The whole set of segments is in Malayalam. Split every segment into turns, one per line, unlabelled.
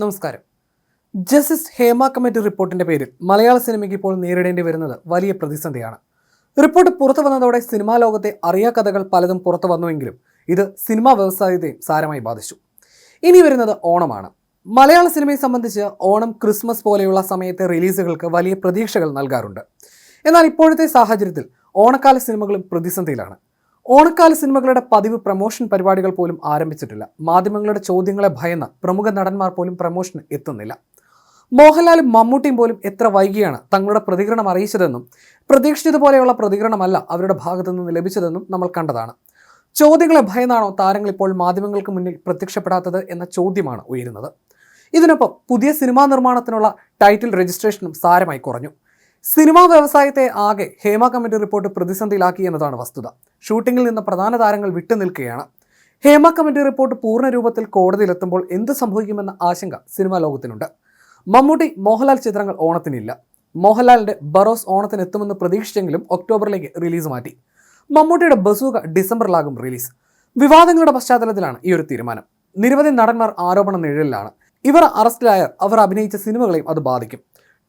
നമസ്കാരം. ജസ്റ്റിസ് ഹേമ കമ്മിറ്റി റിപ്പോർട്ടിന്റെ പേരിൽ മലയാള സിനിമയ്ക്ക് ഇപ്പോൾ നേരിടേണ്ടി വരുന്നത് വലിയ പ്രതിസന്ധിയാണ്. റിപ്പോർട്ട് പുറത്തു വന്നതോടെ സിനിമാ ലോകത്തെ അറിയാ കഥകൾ പലതും പുറത്തു വന്നുവെങ്കിലും ഇത് സിനിമാ വ്യവസായത്തെയും സാരമായി ബാധിച്ചു. ഇനി വരുന്നത് ഓണമാണ്. മലയാള സിനിമയെ സംബന്ധിച്ച് ഓണം ക്രിസ്മസ് പോലെയുള്ള സമയത്തെ റിലീസുകൾക്ക് വലിയ പ്രതീക്ഷകൾ നൽകാറുണ്ട്. എന്നാൽ ഇപ്പോഴത്തെ സാഹചര്യത്തിൽ ഓണക്കാല സിനിമകളും പ്രതിസന്ധിയിലാണ്. ഓണക്കാല സിനിമകളുടെ പതിവ് പ്രമോഷൻ പരിപാടികൾ പോലും ആരംഭിച്ചിട്ടില്ല. മാധ്യമങ്ങളുടെ ചോദ്യങ്ങളെ ഭയന്ന് പ്രമുഖ നടന്മാർ പോലും പ്രമോഷന് എത്തുന്നില്ല. മോഹൻലാലും മമ്മൂട്ടിയും പോലും എത്ര വൈകിയാണ് തങ്ങളുടെ പ്രതികരണം അറിയിച്ചതെന്നും പ്രതീക്ഷിച്ചതുപോലെയുള്ള പ്രതികരണമല്ല അവരുടെ ഭാഗത്തു നിന്ന് ലഭിച്ചതെന്നും നമ്മൾ കണ്ടതാണ്. ചോദ്യങ്ങളെ ഭയന്നാണോ താരങ്ങൾ ഇപ്പോൾ മാധ്യമങ്ങൾക്ക് മുന്നിൽ പ്രത്യക്ഷപ്പെടാത്തത് എന്ന ചോദ്യമാണ് ഉയരുന്നത്. ഇതിനൊപ്പം പുതിയ സിനിമാ നിർമ്മാണത്തിനുള്ള ടൈറ്റിൽ രജിസ്ട്രേഷനും സാരമായി കുറഞ്ഞു. സിനിമാ വ്യവസായത്തെ ആകെ ഹേമ കമ്മിറ്റി റിപ്പോർട്ട് പ്രതിസന്ധിയിലാക്കി എന്നതാണ് വസ്തുത. ഷൂട്ടിങ്ങിൽ നിന്ന് പ്രധാന താരങ്ങൾ വിട്ടുനിൽക്കുകയാണ് ഹേമ കമ്മിറ്റി റിപ്പോർട്ട് പൂർണ രൂപത്തിൽ കോടതിയിലെത്തുമ്പോൾ എന്ത് സംഭവിക്കുമെന്ന ആശങ്ക സിനിമാ ലോകത്തിനുണ്ട്. മമ്മൂട്ടി മോഹൻലാൽ ചിത്രങ്ങൾ ഓണത്തിനില്ല. മോഹൻലാലിന്റെ ബറോസ് ഓണത്തിന് എത്തുമെന്ന് പ്രതീക്ഷിച്ചെങ്കിലും ഒക്ടോബറിലേക്ക് റിലീസ് മാറ്റി. മമ്മൂട്ടിയുടെ ബസൂക ഡിസംബറിലാകും റിലീസ്. വിവാദങ്ങളുടെ പശ്ചാത്തലത്തിലാണ് ഈ ഒരു തീരുമാനം. നിരവധി നടന്മാർ ആരോപണ നിഴലിലാണ്. ഇവർ അറസ്റ്റിലായാൽ അവർ അഭിനയിച്ച സിനിമകളെയും അത് ബാധിക്കും.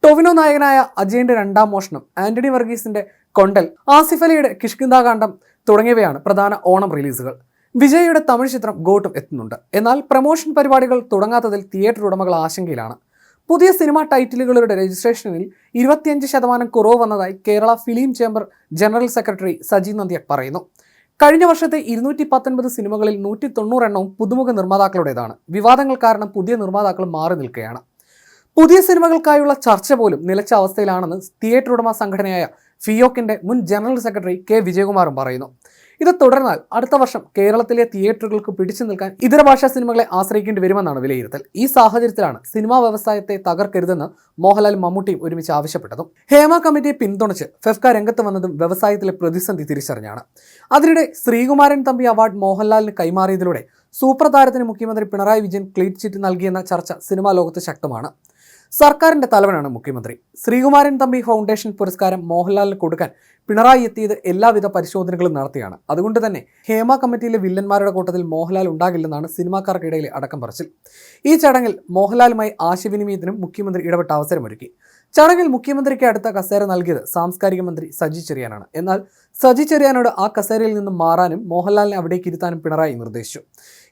ടൊവിനോ നായകനായ അജയന്റെ രണ്ടാം മോഷണം ആന്റണി വർഗീസിന്റെ കൊണ്ടൽ ആസിഫ് അലിയുടെ തുടങ്ങിയവയാണ് പ്രധാന ഓണം റിലീസുകൾ. വിജയയുടെ തമിഴ് ചിത്രം ഗോട്ടും എത്തുന്നുണ്ട്. എന്നാൽ പ്രമോഷൻ പരിപാടികൾ തുടങ്ങാത്തതിൽ തിയേറ്റർ ഉടമകൾ ആശങ്കയിലാണ്. പുതിയ സിനിമാ ടൈറ്റിലുകളുടെ രജിസ്ട്രേഷനിൽ ഇരുപത്തിയഞ്ച് ശതമാനം കുറവ് വന്നതായി Kerala film chamber general secretary Saji Nandya പറയുന്നു. കഴിഞ്ഞ വർഷത്തെ ഇരുന്നൂറ്റി പത്തൊൻപത് സിനിമകളിൽ നൂറ്റി തൊണ്ണൂറെണ്ണവും പുതുമുഖ നിർമ്മാതാക്കളുടേതാണ്. വിവാദങ്ങൾ കാരണം പുതിയ നിർമ്മാതാക്കൾ മാറി നിൽക്കുകയാണ്. പുതിയ സിനിമകൾക്കായുള്ള ചർച്ച പോലും നിലച്ച അവസ്ഥയിലാണെന്ന് തിയേറ്റർ ഉടമ സംഘടനയായ ഫിയോക്കിന്റെ മുൻ ജനറൽ സെക്രട്ടറി കെ വിജയകുമാറും പറയുന്നു. ഇത് തുടർന്നാൽ അടുത്ത വർഷം കേരളത്തിലെ തിയേറ്ററുകൾക്ക് പിടിച്ചു നിൽക്കാൻ ഇതര ഭാഷാ സിനിമകളെ ആശ്രയിക്കേണ്ടി വരുമെന്നാണ് വിലയിരുത്തൽ. ഈ സാഹചര്യത്തിലാണ് സിനിമാ വ്യവസായത്തെ തകർക്കരുതെന്ന് മോഹൻലാൽ മമ്മൂട്ടിയും ഒരുമിച്ച് ആവശ്യപ്പെട്ടതും. ഹേമ കമ്മിറ്റിയെ പിന്തുണച്ച് ഫെഫ്ക രംഗത്ത് വന്നതും വ്യവസായത്തിലെ പ്രതിസന്ധി തിരിച്ചറിഞ്ഞാണ്. അതിനിടെ ശ്രീകുമാരൻ തമ്പി അവാർഡ് മോഹൻലാലിന് കൈമാറിയതിലൂടെ സൂപ്പർ താരത്തിന് മുഖ്യമന്ത്രി പിണറായി വിജയൻ ക്ലീറ്റ് ചിറ്റ് നൽകിയെന്ന ചർച്ച സിനിമാ ലോകത്ത് ശക്തമാണ്. സർക്കാരിന്റെ തലവനാണ് മുഖ്യമന്ത്രി. ശ്രീകുമാരൻ തമ്പി ഫൗണ്ടേഷൻ പുരസ്കാരം മോഹൻലാലിന് കൊടുക്കാൻ പിണറായി എത്തിയത് എല്ലാവിധ പരിശോധനകളും നടത്തിയാണ്. അതുകൊണ്ട് തന്നെ ഹേമ കമ്മിറ്റിയിലെ വില്ലന്മാരുടെ കൂട്ടത്തിൽ മോഹൻലാൽ ഉണ്ടാകില്ലെന്നാണ് സിനിമാക്കാർക്കിടയിലെ അടക്കം പറച്ചിൽ. ഈ ചടങ്ങിൽ മോഹൻലാലുമായി ആശയവിനിമയത്തിനും മുഖ്യമന്ത്രി ഇടപെട്ട അവസരമൊരുക്കി. ചടങ്ങിൽ മുഖ്യമന്ത്രിക്ക് അടുത്ത കസേര നൽകിയത് സാംസ്കാരിക മന്ത്രി സജി ചെറിയാനാണ്. എന്നാൽ സജി ചെറിയാനോട് ആ കസേരയിൽ നിന്നും മാറാനും മോഹൻലാലിനെ അവിടേക്ക് ഇരുത്താനും പിണറായി നിർദ്ദേശിച്ചു.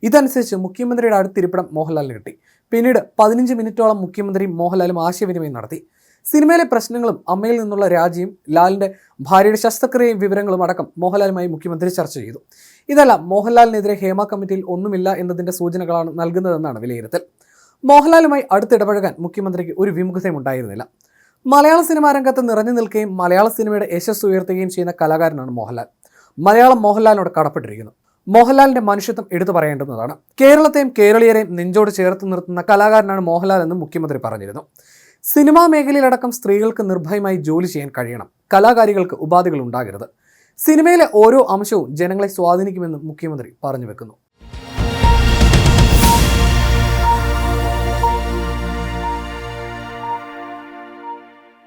ഇതനുസരിച്ച് മുഖ്യമന്ത്രിയുടെ അടുത്തിരിപ്പിടം മോഹൻലാലിന് കിട്ടി. പിന്നീട് പതിനഞ്ച് മിനിറ്റോളം മുഖ്യമന്ത്രിയും മോഹൻലാലും ആശയവിനിമയം നടത്തി. സിനിമയിലെ പ്രശ്നങ്ങളും അമ്മയിൽ നിന്നുള്ള രാജിയും ലാലിന്റെ ഭാര്യയുടെ ശസ്ത്രക്രിയയും വിവരങ്ങളും അടക്കം മോഹൻലാലുമായി മുഖ്യമന്ത്രി ചർച്ച ചെയ്തു. ഇതല്ല മോഹൻലാലിനെതിരെ ഹേമ കമ്മിറ്റിയിൽ ഒന്നുമില്ല എന്നതിന്റെ സൂചനകളാണ് നൽകുന്നതെന്നാണ് വിലയിരുത്തൽ. മോഹൻലാലുമായി അടുത്തിടപഴകാൻ മുഖ്യമന്ത്രിക്ക് ഒരു വിമുഖതയും ഉണ്ടായിരുന്നില്ല. മലയാള സിനിമാ രംഗത്ത് നിറഞ്ഞു നിൽക്കുകയും മലയാള സിനിമയുടെ യശസ് ഉയർത്തുകയും ചെയ്യുന്ന കലാകാരനാണ് മോഹൻലാൽ. മലയാളം മോഹൻലാലിനോട് കടപ്പെട്ടിരിക്കുന്നു. മോഹൻലാലിന്റെ മനുഷ്യത്വം എടുത്തു പറയേണ്ടുന്നതാണ്. കേരളത്തെയും കേരളീയരെയും നെഞ്ചോട് ചേർത്ത് നിർത്തുന്ന കലാകാരനാണ് മോഹൻലാൽ എന്ന് മുഖ്യമന്ത്രി പറഞ്ഞിരുന്നു. സിനിമാ മേഖലയിലടക്കം സ്ത്രീകൾക്ക് നിർഭയമായി ജോലി ചെയ്യാൻ കഴിയണം. കലാകാരികൾക്ക് ഉപാധികൾ ഉണ്ടാകരുത്. സിനിമയിലെ ഓരോ അംശവും ജനങ്ങളെ സ്വാധീനിക്കുമെന്നും മുഖ്യമന്ത്രി പറഞ്ഞു വെക്കുന്നു.